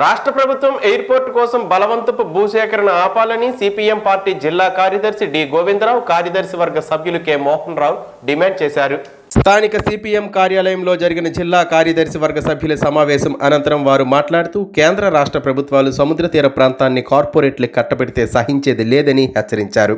రాష్ట్ర ప్రభుత్వం ఎయిర్పోర్ట్ కోసం బలవంతపు భూసేకరణ ఆపాలని సిపిఎం పార్టీ జిల్లా కార్యదర్శి డి గోవిందరావు కార్యదర్శి వర్గ సభ్యులు కె మోహన్ రావు డిమాండ్ చేశారు. స్థానిక సిపిఎం కార్యాలయంలో జరిగిన జిల్లా కార్యదర్శి వర్గ సభ్యుల సమావేశం అనంతరం వారు మాట్లాడుతూ కేంద్ర రాష్ట్ర ప్రభుత్వాలు సముద్ర తీర ప్రాంతాన్ని కార్పొరేట్లు కట్టబెడితే సహించేది లేదని హెచ్చరించారు.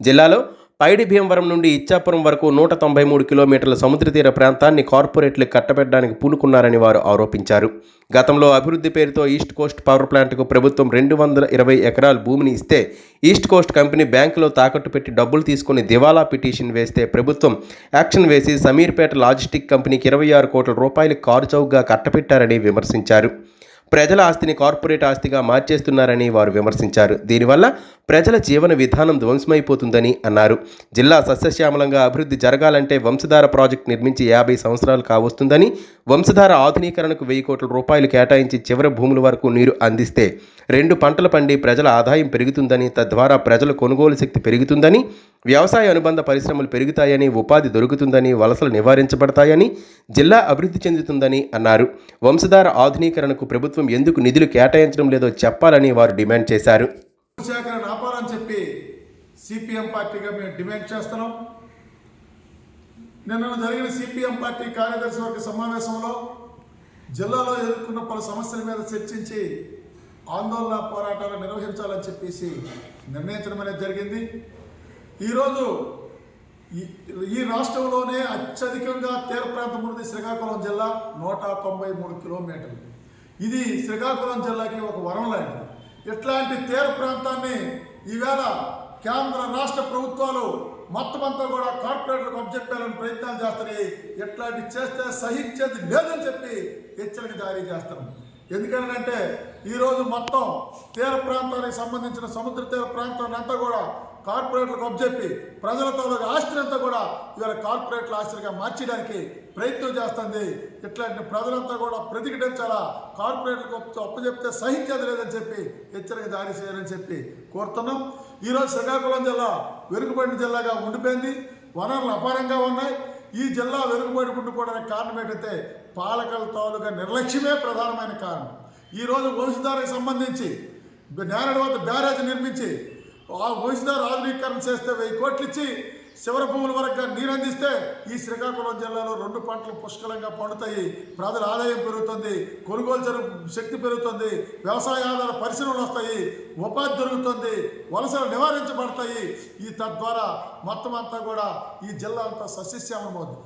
జిల్లాలో పైడి భీమవరం నుండి ఇచ్చాపురం వరకు నూట తొంభై మూడు కిలోమీటర్ల సముద్ర తీర ప్రాంతాన్ని కార్పొరేట్లు కట్టబెట్టడానికి పూనుకున్నారని వారు ఆరోపించారు. గతంలో అభివృద్ధి పేరుతో ఈస్ట్ కోస్ట్ పవర్ ప్లాంట్కు ప్రభుత్వం రెండు వందల ఇరవై ఎకరాల భూమిని ఇస్తే ఈస్ట్ కోస్ట్ కంపెనీ బ్యాంకులో తాకట్టు పెట్టి డబ్బులు తీసుకుని దివాలా పిటిషన్ వేస్తే ప్రభుత్వం యాక్షన్ వేసి సమీర్పేట లాజిస్టిక్ కంపెనీకి ఇరవై ఆరు కోట్ల రూపాయలు కారు చౌకగా కట్టపెట్టారని విమర్శించారు. ప్రజల ఆస్తిని కార్పొరేట్ ఆస్తిగా మార్చేస్తున్నారని వారు విమర్శించారు. దీనివల్ల ప్రజల జీవన విధానం ధ్వంసమైపోతుందని అన్నారు. జిల్లా సస్యశ్యామలంగా అభివృద్ధి జరగాలంటే వంశధార ప్రాజెక్టు నిర్మించి యాభై సంవత్సరాలు కావస్తుందని వంశధార ఆధునీకరణకు వెయ్యి కోట్ల రూపాయలు కేటాయించి చివరి భూముల వరకు నీరు అందిస్తే రెండు పంటలు పండి ప్రజల ఆదాయం పెరుగుతుందని తద్వారా ప్రజల కొనుగోలు శక్తి పెరుగుతుందని వ్యవసాయ అనుబంధ పరిశ్రమలు పెరుగుతాయని ఉపాధి దొరుకుతుందని వలసలు నివారించబడతాయని జిల్లా అభివృద్ధి చెందుతుందని అన్నారు. వంశధార ఆధునీకరణకు ప్రభుత్వం ఎందుకు నిధులు కేటాయించడం లేదో చెప్పాలని వారు డిమాండ్ చేశారు. చెప్పి సిపిఎం పార్టీగా మేము డిమాండ్ చేస్తున్నాం. నిన్న జరిగిన సిపిఎం పార్టీ కార్యదర్శి వర్గ సమావేశంలో జిల్లాలో ఎదుర్కొన్న పలు సమస్యల మీద చర్చించి ఆందోళన పోరాటాలు నిర్వహించాలని చెప్పేసి నిర్ణయించడం అనేది జరిగింది. ఈరోజు ఈ- ఈ రాష్ట్రంలోనే అత్యధికంగా తీర ప్రాంతం ఉన్నది శ్రీకాకుళం జిల్లా నూట తొంభై మూడు కిలోమీటర్లు. ఇది శ్రీకాకుళం జిల్లాకి ఒక వరం లాంటిది. ఇట్లాంటి తీర ప్రాంతాన్ని ఈవేళ కేంద్ర రాష్ట్ర ప్రభుత్వాలు మొత్తం అంతా కూడా కార్పొరేట్లకు అప్పచెప్పాలని ప్రయత్నాలు చేస్తున్నాయి. ఇట్లాంటి చేస్తే సహించేది లేదని చెప్పి హెచ్చరిక జారీ చేస్తున్నాం. ఎందుకంటే ఈరోజు మొత్తం తీర ప్రాంతానికి సంబంధించిన సముద్ర తీర ప్రాంతాన్ని అంతా కూడా కార్పొరేట్లకు అప్పచెప్పి ప్రజల తాలూకు ఆస్తిని అంతా కూడా ఇవాళ కార్పొరేట్ల ఆస్తులుగా మార్చడానికి ప్రయత్నం చేస్తుంది. ఇట్లాంటి ప్రజలంతా కూడా ప్రతిఘటించాలా? కార్పొరేట్లకు అప్పచెప్తే సహించేది లేదని చెప్పి హెచ్చరిక జారీ చేయాలని చెప్పి కోరుతున్నాం. ఈరోజు శ్రీకాకుళం జిల్లా వెనుకబడిన జిల్లాగా ఉండిపోయింది. వనరులు అపారంగా ఉన్నాయి. ఈ జిల్లా వెనుకబడి ఉండిపోవడానికి కారణం ఏంటంటే పాలకల తాలూకా నిర్లక్ష్యమే ప్రధానమైన కారణం. ఈరోజు వంశధారకు సంబంధించి నేరడి వద్ద బ్యారేజ్ నిర్మించి ఆ వంశధార ఆధునీకరణ చేస్తే వెయ్యి కోట్లు ఇచ్చి శివర భూముల వరకు నీరు అందిస్తే ఈ శ్రీకాకుళం జిల్లాలో రెండు పంటలు పుష్కలంగా పండుతాయి. ప్రజల ఆదాయం పెరుగుతుంది కొనుగోలు జరు శక్తి పెరుగుతుంది వ్యవసాయ ఆధార పరిశ్రమలు వస్తాయి ఉపాధి దొరుకుతుంది వలసలు నివారించబడతాయి. ఈ తద్వారా మొత్తం అంతా కూడా ఈ జిల్లా అంతా సస్యశ్యామలమవుతుంది.